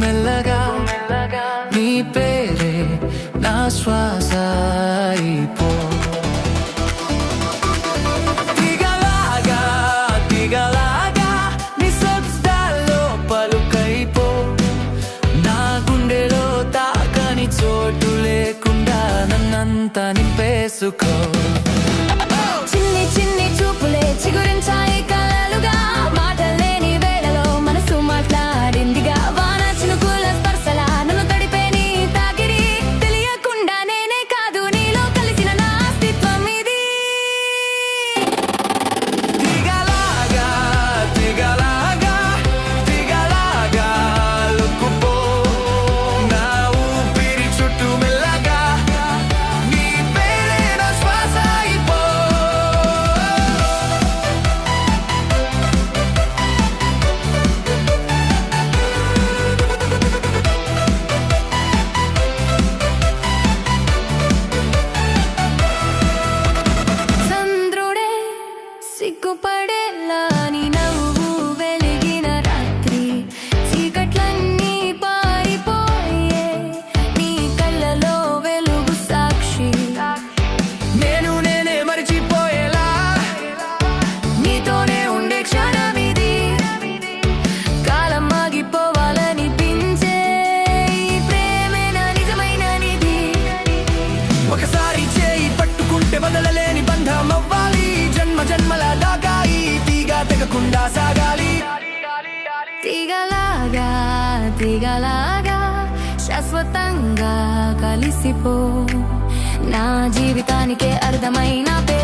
మెల్లగా నీ పేరే నా శ్వాస అయిపో. అంతా నింపేసుకో. చిన్ని చిన్ని చూపులే చిగురించాయి సిగ్గుపడేలా నీ తెగకుండా సాగాలి. తీగలాగా తీగలాగా శాశ్వతంగా కలిసిపో. నా జీవితానికే అర్థమైన పే